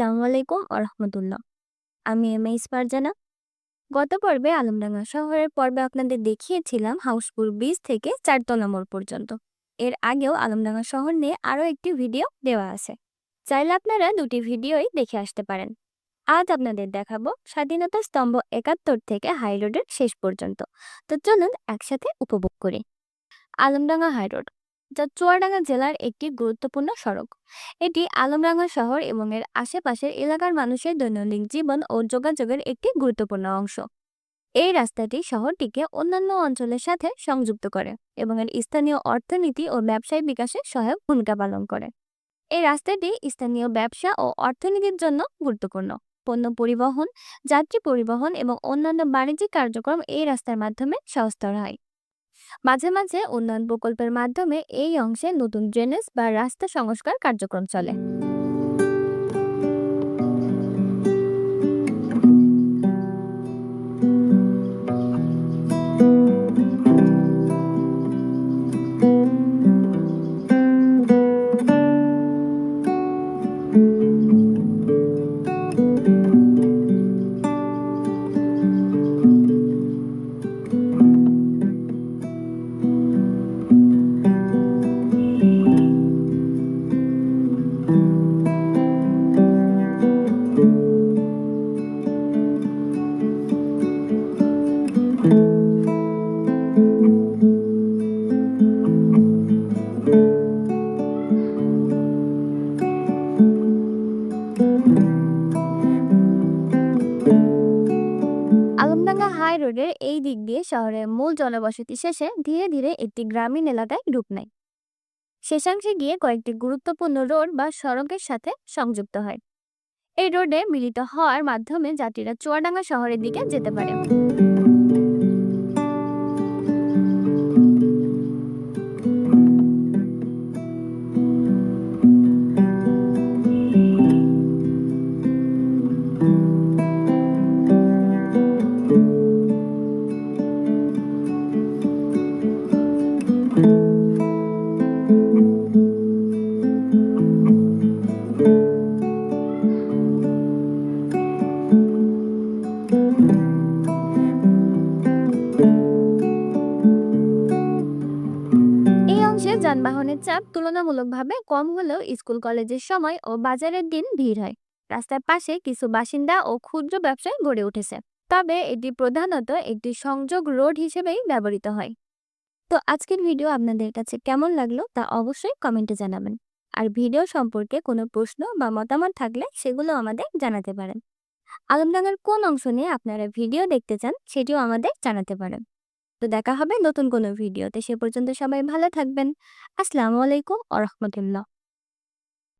আসসালামু আলাইকুম আরহামতুল্লাহ আমি এম এ ফারজানা। গত পর্বে আলমডাঙ্গা শহরের পর্বে আপনাদের দেখিয়েছিলাম হাউসপুর বীজ থেকে চারতলা মোড় পর্যন্ত। এর আগেও আলমডাঙ্গা শহর নিয়ে আরও একটি ভিডিও দেওয়া আছে। চাইলে আপনারা দুটি ভিডিওই দেখে আসতে পারেন। আজ আপনাদের দেখাবো স্বাধীনতা স্তম্ভ একাত্তর থেকে হাই রোডের শেষ পর্যন্ত। তো চলুন একসাথে উপভোগ করি। আলমডাঙ্গা হাই রোড যা চুয়াডাঙ্গা জেলার একটি গুরুত্বপূর্ণ সড়ক। এটি আলমডাঙ্গা শহর এবং এর আশেপাশের এলাকার মানুষের দৈনন্দিন জীবন ও যোগাযোগের একটি গুরুত্বপূর্ণ অংশ। এই রাস্তাটি শহরটিকে অন্যান্য অঞ্চলের সাথে সংযুক্ত করে এবং এর স্থানীয় অর্থনীতি ও ব্যবসায় বিকাশে সহায়ক ভূমিকা পালন করে। এই রাস্তাটি স্থানীয় ব্যবসা ও অর্থনীতির জন্য গুরুত্বপূর্ণ। পণ্য পরিবহন, যাত্রী পরিবহন এবং অন্যান্য বাণিজ্যিক কার্যক্রম এই রাস্তার মাধ্যমে সহস্তর হয়। মাঝে মাঝে উন্নয়ন প্রকল্পের মাধ্যমে এই অংশে নতুন ড্রেনেজ বা রাস্তা সংস্কার কার্যক্রম চলে। রোডের এই দিক দিয়ে শহরের মূল জনবসতি শেষে ধীরে ধীরে একটি গ্রামীণ এলাকায় রূপ নেয়। শেষাংশে গিয়ে কয়েকটি গুরুত্বপূর্ণ রোড বা সড়কের সাথে সংযুক্ত হয়। এই রোডে মিলিত হওয়ার মাধ্যমে যাত্রীরা চুয়াডাঙ্গা শহরের দিকে যেতে পারে। যানবাহনের চাপ তুলনামূলকভাবে কম হলেও স্কুল, কলেজের সময় ও বাজারের দিন ভিড় হয়। রাস্তার পাশে কিছু বাসিন্দা ও ক্ষুদ্র ব্যবসায় গড়ে উঠেছে। তবে এটি প্রধানত একটি সংযোগ রোড হিসেবেই ব্যবহৃত হয়। তো আজকের ভিডিও আপনাদের কাছে কেমন লাগল তা অবশ্যই কমেন্টে জানাবেন। আর ভিডিও সম্পর্কে কোনো প্রশ্ন বা মতামত থাকলে সেগুলো আমাদের জানাতে পারেন। আলমডাঙ্গার কোন অংশ নিয়ে আপনারা ভিডিও দেখতে চান সেটিও আমাদের জানাতে পারেন। তো দেখা হবে নতুন কোনো ভিডিওতে সে পর্যন্ত সবাই ভালো থাকবেন। আসসালামু আলাইকুম আ রহমতুল্লাহ।